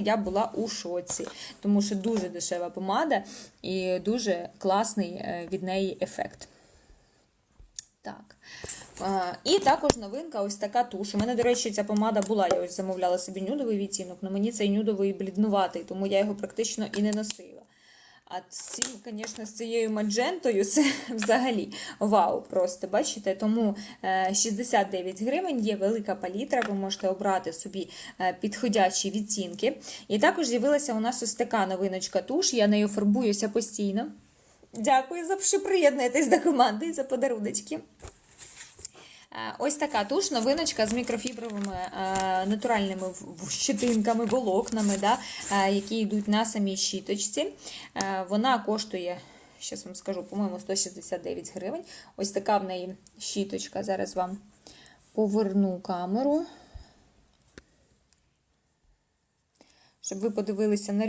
Я була у шоці, тому що дуже дешева помада і дуже класний е, від неї ефект. Так. Е, І також новинка ось така туш. У мене, до речі, ця помада була. Я ось замовляла собі нюдовий відтінок, але мені цей нюдовий бліднуватий, тому я його практично і не носила. А ці, звісно, з цією маджентою це взагалі вау, просто бачите. Тому е, 69 гривень є велика палітра, ви можете обрати собі е, підходячі відтінки. І також з'явилася у нас ось така новиночка туш, я нею фарбуюся постійно. Дякую за що приєднуєтесь до команди і за подаруночки. Е, Ось така туш, новиночка з мікрофібровими е, натуральними в- волокнами, да, е, які йдуть на самій щіточці. Вона коштує, зараз вам скажу, по-моєму, 169 гривень. Ось така в неї щіточка. Зараз вам поверну камеру. Щоб ви подивилися на.